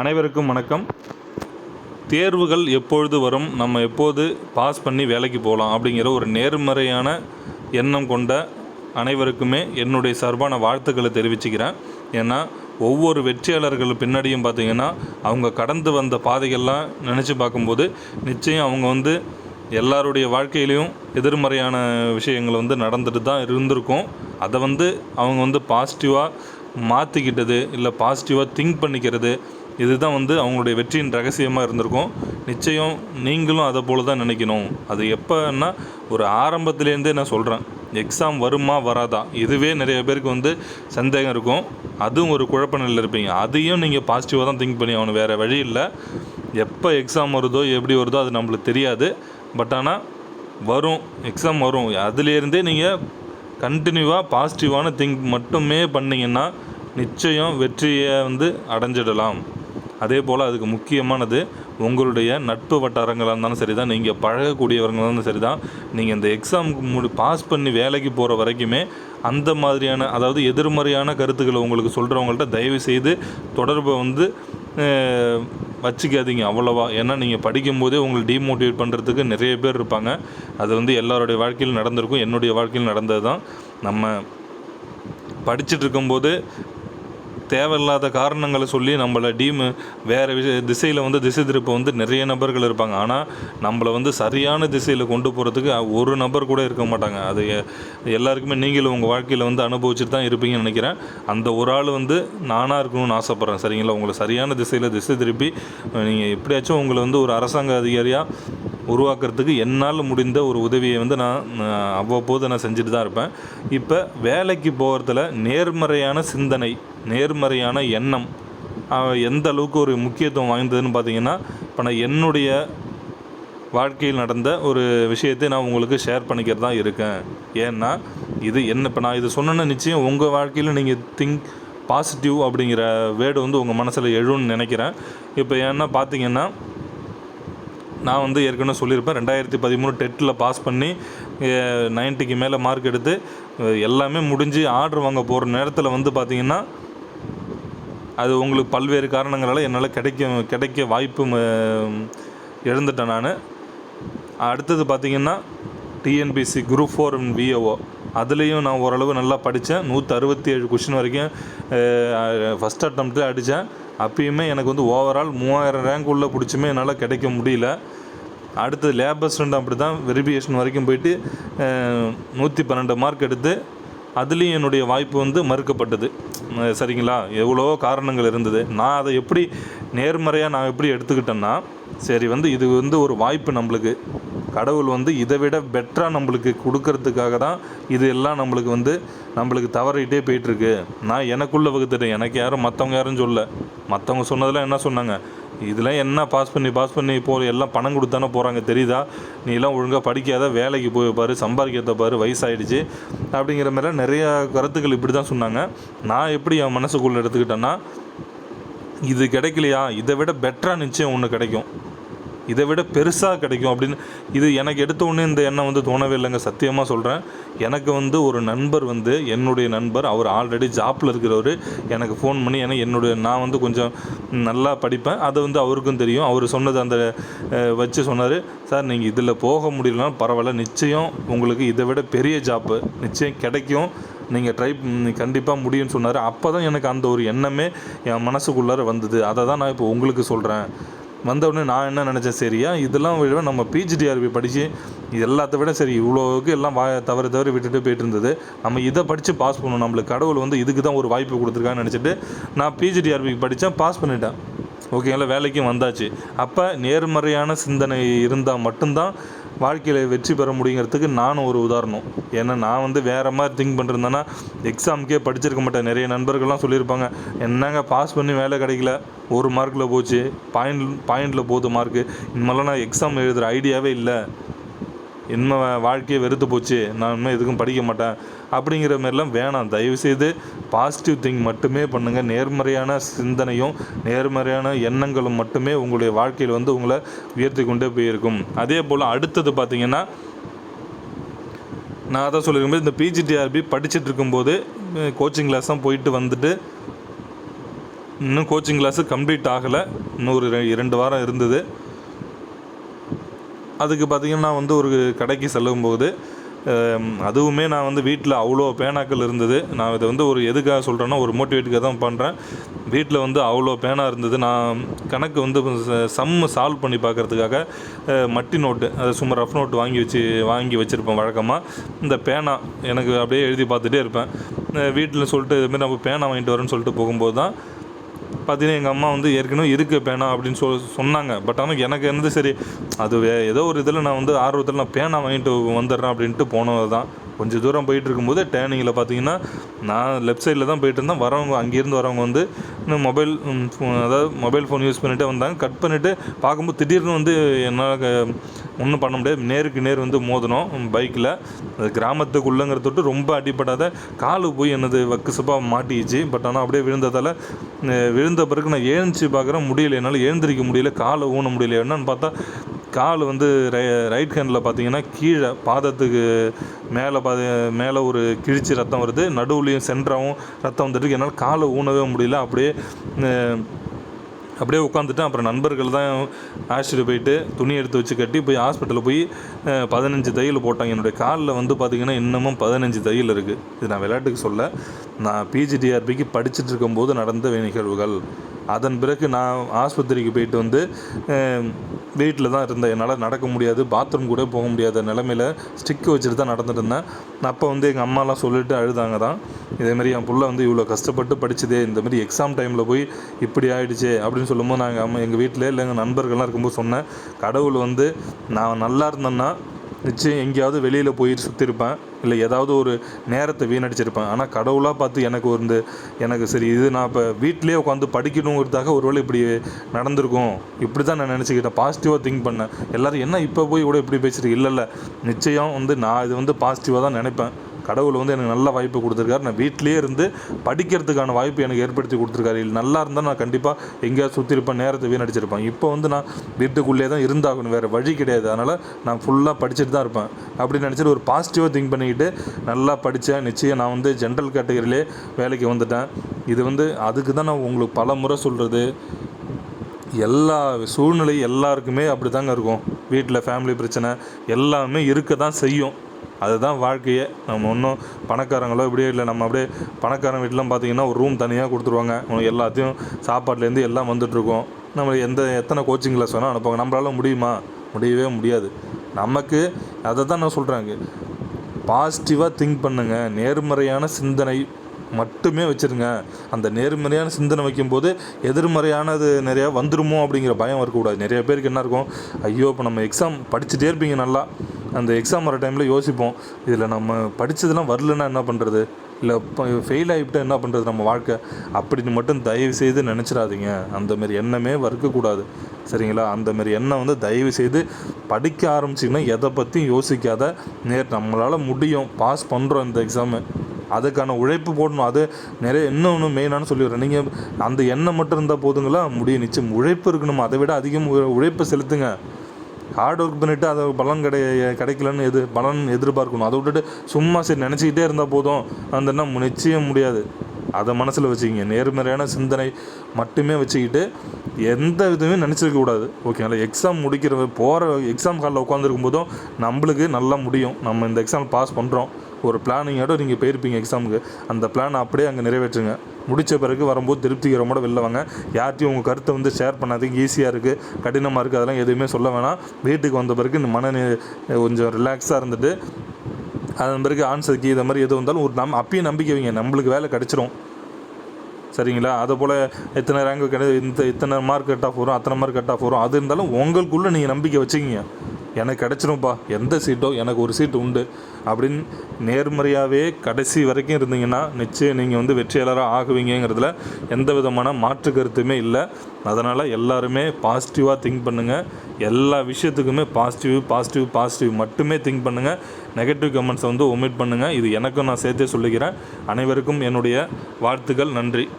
அனைவருக்கும் வணக்கம். தேர்வுகள் எப்பொழுது வரும்? நம்ம எப்போது பாஸ் பண்ணி வேலைக்கு போகலாம்? அப்படிங்கிற ஒரு நேர்மறையான எண்ணம் கொண்ட அனைவருக்குமே என்னுடைய சார்பான வாழ்த்துக்களை தெரிவிச்சுக்கிறேன். ஏன்னா ஒவ்வொரு வெற்றியாளர்கள் பின்னாடியும் பார்த்தீங்கன்னா அவங்க கடந்து வந்த பாதைகள்லாம் நினச்சி பார்க்கும்போது நிச்சயம் அவங்க வந்து எல்லாருடைய வாழ்க்கையிலையும் எதிர்மறையான விஷயங்கள் வந்து நடந்துட்டு தான் இருந்திருக்கும். அதை வந்து அவங்க வந்து பாசிட்டிவாக மாற்றிக்கிட்டது இல்லை பாசிட்டிவாக திங்க் பண்ணிக்கிறது இதுதான் வந்து அவங்களுடைய வெற்றியின் ரகசியமாக இருந்திருக்கும். நிச்சயம் நீங்களும் அதை போல தான் நினைக்கணும். அது எப்போன்னா ஒரு ஆரம்பத்துலேருந்தே நான் சொல்கிறேன் எக்ஸாம் வருமா வராதா? இதுவே நிறைய பேருக்கு வந்து சந்தேகம் இருக்கும். அதுவும் ஒரு குழப்ப நிலையில் இருப்பீங்க. அதையும் நீங்கள் பாசிட்டிவாக தான் திங்க் பண்ணி அவனு வேறு வழி இல்லை. எப்போ எக்ஸாம் வருதோ எப்படி வருதோ அது நம்மளுக்கு தெரியாது. பட் ஆனால் வரும். எக்ஸாம் வரும். அதுலேருந்தே நீங்கள் கண்டினியூவாக பாசிட்டிவான திங்க் மட்டுமே பண்ணிங்கன்னா நிச்சயம் வெற்றியை வந்து அடைஞ்சிடலாம். அதே போல் அதுக்கு முக்கியமானது உங்களுடைய நட்பு வட்டாரங்களாக இருந்தாலும் சரி தான் நீங்கள் பழகக்கூடியவர்களாக இருந்தாலும் சரி தான் நீங்கள் இந்த எக்ஸாமுக்கு முடி பாஸ் பண்ணி வேலைக்கு போகிற வரைக்குமே அந்த மாதிரியான அதாவது எதிர்மறையான கருத்துக்களை உங்களுக்கு சொல்கிறவங்கள்ட்ட தயவு செய்து தொடர்பை வந்து வச்சுக்காதீங்க அவ்வளோவா. ஏன்னா நீங்கள் படிக்கும்போதே உங்களை டீமோட்டிவேட் பண்ணுறதுக்கு நிறைய பேர் இருப்பாங்க. அது வந்து எல்லாருடைய வாழ்க்கையில் நடந்திருக்கும். என்னுடைய வாழ்க்கையில் நடந்தது தான் நம்ம படிச்சுட்டு இருக்கும்போது தேவையில்லாத காரணங்களை சொல்லி நம்மளை டீம் வேறு விஷய திசையில் வந்து திசை திருப்ப வந்து நிறைய நபர்கள் இருப்பாங்க. ஆனால் நம்மளை வந்து சரியான திசையில் கொண்டு போகிறதுக்கு ஒரு நபர் கூட இருக்க மாட்டாங்க. அது எல்லாருக்குமே நீங்களும் உங்கள் வாழ்க்கையில் வந்து அனுபவிச்சுட்டு தான் இருப்பீங்கன்னு நினைக்கிறேன். அந்த ஒரு ஆள் வந்து நானாக இருக்கணும்னு ஆசைப்பட்றேன். சரிங்களா? உங்களை சரியான திசையில் திசை திருப்பி நீங்கள் எப்படியாச்சும் உங்களை வந்து ஒரு அரசாங்க அதிகாரியாக உருவாக்குறதுக்கு என்னால் முடிந்த ஒரு உதவியை வந்து நான் நான் அவ்வப்போது நான் செஞ்சுட்டு தான் இருப்பேன். இப்போ வேலைக்கு போகிறதுல நேர்மறையான சிந்தனை நேர்மறையான எண்ணம் எந்த அளவுக்கு ஒரு முக்கியத்துவம் வாய்ந்ததுன்னு பார்த்தீங்கன்னா இப்போ நான் என்னுடைய வாழ்க்கையில் நடந்த ஒரு விஷயத்தை நான் உங்களுக்கு ஷேர் பண்ணிக்கிறது தான் இருக்கேன். ஏன்னா இது என்ன இப்போ நான் இது சொன்னேன்னா நிச்சயம் உங்கள் வாழ்க்கையில் நீங்கள் திங்க் பாசிட்டிவ் அப்படிங்கிற வேர்டு வந்து உங்கள் மனசில் எழுன்னு நினைக்கிறேன். இப்போ ஏன்னா பார்த்தீங்கன்னா நான் வந்து ஏற்கனவே சொல்லியிருப்பேன் ரெண்டாயிரத்தி பதிமூணு டெட்டில் பாஸ் பண்ணி நைன்ட்டிக்கு மேலே மார்க் எடுத்து எல்லாமே முடிஞ்சு ஆர்டர் வாங்க போகிற நேரத்தில் வந்து பார்த்திங்கன்னா அது உங்களுக்கு பல்வேறு காரணங்களால் என்னால் கிடைக்க கிடைக்க வாய்ப்பு ம- இழந்துட்டேன் நான். அடுத்தது பார்த்திங்கன்னா டிஎன்பிசி குரூப் ஃபோர் விஓஓ அதுலேயும் நான் ஓரளவு நல்லா படித்தேன் நூற்றி அறுபத்தி ஏழு கொஷின் வரைக்கும் ஃபஸ்ட் அட்டம்ப்டில் அடித்தேன் அப்பயுமே எனக்கு வந்து ஓவரால் மூவாயிரம் ரேங்க் உள்ளே பிடிச்சுமே என்னால் கிடைக்க முடியல. அடுத்தது லேப் ஸ்டூடெண்ட் அப்படி தான் வெரிஃபிகேஷன் வரைக்கும் போயிட்டு நூற்றி பன்னெண்டு மார்க் எடுத்து அதுலேயும் என்னுடைய வாய்ப்பு வந்து மறுக்கப்பட்டது. சரிங்களா? எவ்வளோ காரணங்கள் இருந்தது. நான் அதை எப்படி நேர்மறையாக நான் எப்படி எடுத்துக்கிட்டேன்னா சரி வந்து இது வந்து ஒரு வாய்ப்பு நம்மளுக்கு. கடவுள் வந்து இதை விட பெட்டராக நம்மளுக்கு கொடுக்கறதுக்காக தான் இது எல்லாம் நம்மளுக்கு வந்து நம்மளுக்கு தவறிட்டே போயிட்டுருக்கு நான் எனக்குள்ளே வகுத்துட்டேன். எனக்கு யாரும் மற்றவங்க யாரும் சொல்ல. மற்றவங்க சொன்னதெல்லாம் என்ன சொன்னாங்க? இதெல்லாம் என்ன பாஸ் பண்ணி பாஸ் பண்ணி போ எல்லாம் பணம் கொடுத்தானே போகிறாங்க தெரியுதா? நீ எல்லாம் ஒழுங்காக படிக்காத வேலைக்கு போய் பாரு சம்பாதிக்கிறத பாரு வயசாகிடுச்சு அப்படிங்கிற மாதிரிலாம் நிறையா கருத்துக்கள் இப்படி தான் சொன்னாங்க. நான் எப்படி என் மனசுக்குள்ளே எடுத்துக்கிட்டேன்னா இது கிடைக்கலையா? இதை விட பெட்டராக நிச்சயம் ஒன்று கிடைக்கும். இதை விட பெருசாக கிடைக்கும் அப்படின்னு இது எனக்கு எடுத்தோடனே இந்த எண்ணம் வந்து தோணவே இல்லைங்க. சத்தியமாக சொல்கிறேன் எனக்கு வந்து ஒரு நண்பர் வந்து என்னுடைய நண்பர் அவர் ஆல்ரெடி ஜாப்பில் இருக்கிறவர். எனக்கு ஃபோன் பண்ணி ஏன்னா என்னுடைய நான் வந்து கொஞ்சம் நல்லா படிப்பேன். அது வந்து அவருக்கும் தெரியும். அவர் சொன்னது அந்த வச்சு சொன்னார். சார் நீங்கள் இதில் போக முடியலனாலும் பரவாயில்ல. நிச்சயம் உங்களுக்கு இதை விட பெரிய ஜாப்பு நிச்சயம் கிடைக்கும். நீங்கள் ட்ரை கண்டிப்பாக முடியும்னு சொன்னார். அப்போ தான் எனக்கு அந்த ஒரு எண்ணமே என் மனசுக்குள்ளார வந்தது. அதை தான் நான் இப்போ உங்களுக்கு சொல்கிறேன் வந்தவுடனே நான் என்ன நினச்சேன் சரியா இதெல்லாம் விட நம்ம பிஜிடிஆர்பி படித்து எல்லாத்த விட சரி இவ்வளோவுக்கு எல்லாம் வா தவறு தவறு விட்டுட்டு போயிட்டு இருந்தது நம்ம இதை படித்து பாஸ் பண்ணணும். நம்மளுக்கு கடவுள் வந்து இதுக்கு தான் ஒரு வாய்ப்பு கொடுத்துருக்கான்னு நினச்சிட்டு நான் பிஜிடிஆர்பிக்கு படித்தேன் பாஸ் பண்ணிட்டேன். ஓகேங்களா வேலைக்கும் வந்தாச்சு. அப்போ நேர்மறையான சிந்தனை இருந்தால் மட்டும்தான் வாழ்க்கையில் வெற்றி பெற முடியுங்கிறதுக்கு நானும் ஒரு உதாரணம். ஏன்னா நான் வந்து வேறு மாதிரி திங்க் பண்ணிருந்தேன்னா எக்ஸாமுக்கே படிச்சிருக்க மாட்டேன். நிறைய நண்பர்கள்லாம் சொல்லியிருப்பாங்க என்னங்க பாஸ் பண்ணி வேலை கிடைக்கல? ஒரு மார்க்கில் போச்சு. பாயிண்ட் பாயிண்டில் போகுது மார்க்கு இனிமேலாம் நான் எக்ஸாம் எழுதுகிற ஐடியாவே இல்லை. இனிமே வாழ்க்கையை வெறுத்து போச்சு நான் இனிமேல் எதுக்கும் படிக்க மாட்டேன் அப்படிங்கிற மாதிரிலாம் வேணாம். தயவுசெய்து பாசிட்டிவ் திங் மட்டுமே பண்ணுங்கள் நேர்மறையான சிந்தனையும் நேர்மறையான எண்ணங்களும் மட்டுமே உங்களுடைய வாழ்க்கையில் வந்து உங்களை உயர்த்தி கொண்டே போயிருக்கும். அதே போல் அடுத்தது பார்த்திங்கன்னா நான் அதான் சொல்லியிருக்கும்போது இந்த பிஜிடிஆர்பி படிச்சுட்டு இருக்கும்போது கோச்சிங் கிளாஸ்லாம் போயிட்டு வந்துட்டு இன்னும் கோச்சிங் கிளாஸு கம்ப்ளீட் ஆகலை. இன்னும் ஒரு ரெ- இரண்டு வாரம் இருந்தது. அதுக்கு பார்த்திங்கன்னா வந்து ஒரு கடைக்கு செல்லும்போது அதுவுமே நான் வந்து வீட்டில் அவ்வளோ பேனாக்கள் இருந்தது. நான் இதை வந்து ஒரு எதுக்காக சொல்கிறேன்னா ஒரு மோட்டிவேட்டுக்காக தான் பண்ணுறேன் வீட்டில் வந்து அவ்வளோ பேனா இருந்தது. நான் கணக்கு வந்து சம்மு சால்வ் பண்ணி பார்க்குறதுக்காக மட்டி நோட்டு அது சும்மா ரஃப் நோட்டு வாங்கி வச்சு வாங்கி வச்சுருப்பேன் வழக்கமாக இந்த பேனா எனக்கு அப்படியே எழுதி பார்த்துட்டே இருப்பேன். வீட்டில் சொல்லிட்டு இதுமாரி நம்ம பேனா வாங்கிட்டு வரேன்னு சொல்லிட்டு போகும்போது தான் பார்த்தீங்கன்னா எங்கள் அம்மா வந்து ஏற்கனவே இருக்குது பேனா அப்படின்னு சொல் சொன்னாங்க. பட் ஆனால் எனக்கு என்னது சரி அது வே ஏதோ ஒரு இதில் நான் வந்து ஆர்வத்தில் நான் பேனா வாங்கிட்டு வந்துடுறேன் அப்படின்ட்டு போனது தான் கொஞ்சம் தூரம் போயிட்டு இருக்கும்போது டேர்னிங்கில் பார்த்தீங்கன்னா நான் லெஃப்ட் சைடில் தான் போயிட்டு இருந்தேன் வரவங்க அங்கேருந்து வரவங்க வந்து இன்னும் மொபைல் அதாவது மொபைல் ஃபோன் யூஸ் பண்ணிகிட்டே வந்தாங்க. கட் பண்ணிவிட்டு பார்க்கும்போது திடீர்னு வந்து என்னால் ஒன்றும் பண்ண முடியாது. நேருக்கு நேர் வந்து மோதினோம் பைக்கில் அது கிராமத்துக்குள்ளங்கிற தொட்டு ரொம்ப அடிப்படாத காலு போய் என்னது வக்குசப்பாக மாட்டிச்சு பட் ஆனால் அப்படியே விழுந்ததால் விழுந்த பிறகு நான் எழுந்துச்சு பார்க்குறேன். முடியல. என்னால் எழுந்திரிக்க முடியல. காலை ஊன முடியல. என்னன்னு பார்த்தா கால் வந்து ரை ரைட் ஹேண்டில் பார்த்தீங்கன்னா கீழே பாதத்துக்கு மேலே பாத மேலே ஒரு கிழிச்சி ரத்தம் வருது. நடுவுலையும் சென்டராகவும் ரத்தம் வந்துட்டு என்னால் காலை ஊனவே முடியல. அப்படியே அப்படியே உட்காந்துட்டேன். அப்புறம் நண்பர்கள் தான் ஆஸ்பத்திரி போயிட்டு துணி எடுத்து வச்சு கட்டி போய் ஹாஸ்பிட்டலில் போய் பதினஞ்சு தையல் போட்டாங்க. என்னுடைய காலில் வந்து பார்த்திங்கன்னா இன்னமும் பதினஞ்சு தையல் இருக்குது இது நான் விளையாட்டுக்கு சொல்ல நான் பிஜிடிஆர்பிக்கு படிச்சுட்டு இருக்கும்போது நடந்த நிகழ்வுகள். அதன் பிறகு நான் ஆஸ்பத்திரிக்கு போயிட்டு வந்து வீட்டில் தான் இருந்தேன். என்னால் நடக்க முடியாது பாத்ரூம் கூட போக முடியாத நிலமையில ஸ்டிக்கு வச்சுட்டு தான் நடந்துட்டு இருந்தேன். அப்போ வந்து எங்கள் அம்மாலாம் சொல்லிட்டு அழுதாங்க தான். இதேமாரி என் பிள்ளை வந்து இவ்வளோ கஷ்டப்பட்டு படித்ததே இந்தமாரி எக்ஸாம் டைமில் போய் இப்படி ஆகிடுச்சே அப்படின்னு சொல்லும்போது நாங்கள் அம்மா எங்கள் வீட்டில் இல்லை எங்கள் நண்பர்கள்லாம் இருக்கும்போது சொன்னேன். கடவுள் வந்து நான் நல்லா இருந்தேன்னா நிச்சயம் எங்கேயாவது வெளியில் போய் சுற்றிருப்பேன் இல்லை ஏதாவது ஒரு நேரத்தை வீணடிச்சிருப்பேன். ஆனால் கடவுளாக பார்த்து எனக்கு வந்து எனக்கு சரி இது நான் இப்போ வீட்டிலே உட்காந்து படிக்கணுங்கிறதுக்காக ஒருவேளை இப்படி நடந்திருக்கும். இப்படி தான் நான் நினச்சிக்கிட்டேன். பாசிட்டிவாக திங்க் பண்ணேன். எல்லோரும் என்ன இப்போ போய் கூட இப்படி பேசுகிறீங்க இல்லை இல்லை. நிச்சயம் வந்து நான் இது வந்து பாசிட்டிவாக தான் நினைப்பேன். கடவுள் வந்து எனக்கு நல்ல வாய்ப்பு கொடுத்துருக்காரு. நான் வீட்டிலேயே இருந்து படிக்கிறதுக்கான வாய்ப்பு எனக்கு ஏற்படுத்தி கொடுத்துருக்காரு. இல்லை நல்லா இருந்தால் நான் கண்டிப்பாக எங்கேயாவது சுற்றிருப்பேன் நேரத்தை வீணடிச்சிருப்பேன். இப்போ வந்து நான் வீட்டுக்குள்ளேயே தான் இருந்தாகணும். வேறு வழி கிடையாது. அதனால் நான் ஃபுல்லாக படிச்சுட்டு தான் இருப்பேன். அப்படின்னு நினச்சிட்டு ஒரு பாசிட்டிவாக திங்க் பண்ணிக்கிட்டு நல்லா படித்தேன் நிச்சயம் நான் வந்து ஜென்ரல் கேட்டகரியிலே வேலைக்கு வந்துட்டேன். இது வந்து அதுக்கு தான் நான் உங்களுக்கு பல முறை சொல்கிறது எல்லா சூழ்நிலை எல்லாருக்குமே அப்படி தாங்க இருக்கும். வீட்டில் ஃபேமிலி பிரச்சனை எல்லாமே இருக்க தான் செய்யும். அதுதான் வாழ்க்கையே. நம்ம ஒன்றும் பணக்காரங்களோ இப்படியே இல்லை. நம்ம அப்படியே பணக்காரங்க வீட்டிலாம் பார்த்தீங்கன்னா ஒரு ரூம் தனியாக கொடுத்துருவாங்க. உனக்கு எல்லாத்தையும் சாப்பாட்லேருந்து எல்லாம் வந்துட்டுருக்கோம். நம்ம எந்த எத்தனை கோச்சிங் கிளாஸ் வேணால் அனுப்புவாங்க. நம்மளால முடியுமா? முடியவே முடியாது. நமக்கு அதை தான் நான் சொல்கிறாங்க பாசிட்டிவாக திங்க் பண்ணுங்கள் நேர்மறையான சிந்தனை மட்டுமே வச்சுருங்க. அந்த நேர்மறையான சிந்தனை வைக்கும்போது எதிர்மறையானது நிறையா வந்துருமோ அப்படிங்கிற பயம் இருக்கக்கூடாது. நிறைய பேருக்கு என்ன இருக்கும்? ஐயோ இப்போ நம்ம எக்ஸாம் படிச்சுட்டே இருப்பீங்க நல்லா. அந்த எக்ஸாம் வர டைமில் யோசிப்போம் இதில் நம்ம படித்ததெல்லாம் வரலன்னா என்ன பண்ணுறது இல்லை இப்போ ஃபெயில் ஆகிவிட்டால் என்ன பண்ணுறது நம்ம வாழ்க்கை? அப்படின்னு மட்டும் தயவு செய்து நினச்சிடாதீங்க. அந்தமாரி எண்ணமே வறுக்கக்கூடாது. சரிங்களா? அந்தமாரி எண்ணம் வந்து தயவு செய்து படிக்க ஆரம்பிச்சிங்கன்னா எதை பற்றியும் யோசிக்காத. நேர் நம்மளால் முடியும். பாஸ் பண்ணுறோம் இந்த எக்ஸாமு அதுக்கான உழைப்பு போடணும். அது நிறைய இன்னொன்று மெயினானு சொல்லிடுறேன் நீங்கள் அந்த எண்ணம் மட்டும் இருந்தால் போதுங்களா? முடியும். நிச்சயம் உழைப்பு இருக்கணும்? அதை விட அதிகம் உழைப்பு உழைப்பை செலுத்துங்க. ஹார்ட் ஒர்க் பண்ணிவிட்டு அதை பலன் கிடை கிடைக்கலன்னு எது பலன் எதிர்பார்க்கணும். அதை விட்டுட்டு சும்மா சரி நினச்சிக்கிட்டே இருந்தால் போதும். அந்த என்ன நிச்சயம் முடியாது. அதை மனசில் வச்சுக்கிங்க. நேர்மறையான சிந்தனை மட்டுமே வச்சுக்கிட்டு எந்த விதமே நினச்சிருக்க கூடாது. ஓகேங்களா எக்ஸாம் முடிக்கிற போகிற எக்ஸாம் ஹாலில் உட்காந்துருக்கும் போதும் நம்மளுக்கு நல்லா முடியும். நம்ம இந்த எக்ஸாம் பாஸ் பண்ணுறோம் ஒரு பிளானிங்கோட நீங்கள் போயிருப்பீங்க எக்ஸாமுக்கு அந்த பிளான் அப்படியே அங்கே நிறைவேற்றுங்க. முடித்த பிறகு வரும்போது திருப்திகரமோட வெளில வாங்க. யார்ட்டையும் உங்கள் கருத்தை வந்து ஷேர் பண்ணாதீங்க. ஈஸியாக இருக்குது கடினமாக இருக்குது அதெல்லாம் எதுவுமே சொல்ல வேணாம். வீட்டுக்கு வந்த பிறகு இந்த மன கொஞ்சம் ரிலாக்ஸாக இருந்துட்டு அதன் பிறகு ஆன்சருக்கு இதை மாதிரி எது வந்தாலும் ஒரு நம் அப்பயும் நம்பிக்கை வைங்க. நம்மளுக்கு வேலை கிடச்சிரும். சரிங்களா? அதை போல் எத்தனை ரேங்க் கிடையாது இந்த இத்தனை மார்க் கட் ஆஃப் வரும் அத்தனை மார்க் கட் ஆஃப் வரும். அது இருந்தாலும் உங்களுக்குள்ளே நீங்கள் நம்பிக்கை வச்சுக்கிங்க. எனக்கு கிடச்சிரும்ப்பா எந்த சீட்டோ எனக்கு ஒரு சீட் உண்டு. அப்படின்னு நேர்மறையாகவே கடைசி வரைக்கும் இருந்தீங்கன்னா நிச்சயம் நீங்கள் வந்து வெற்றியாளராக ஆகுவீங்கிறதுல எந்த விதமான மாற்று கருத்துமே இல்லை. அதனால் எல்லாருமே பாசிட்டிவாக திங்க் பண்ணுங்கள் எல்லா விஷயத்துக்குமே பாசிட்டிவ் பாசிட்டிவ் பாசிட்டிவ் மட்டுமே திங்க் பண்ணுங்கள் நெகட்டிவ் கமெண்ட்ஸை வந்து ஒமிட் பண்ணுங்கள் இது எனக்கும் நான் சேர்த்தே சொல்லிக்கிறேன் அனைவருக்கும் என்னுடைய வாழ்த்துக்கள். நன்றி.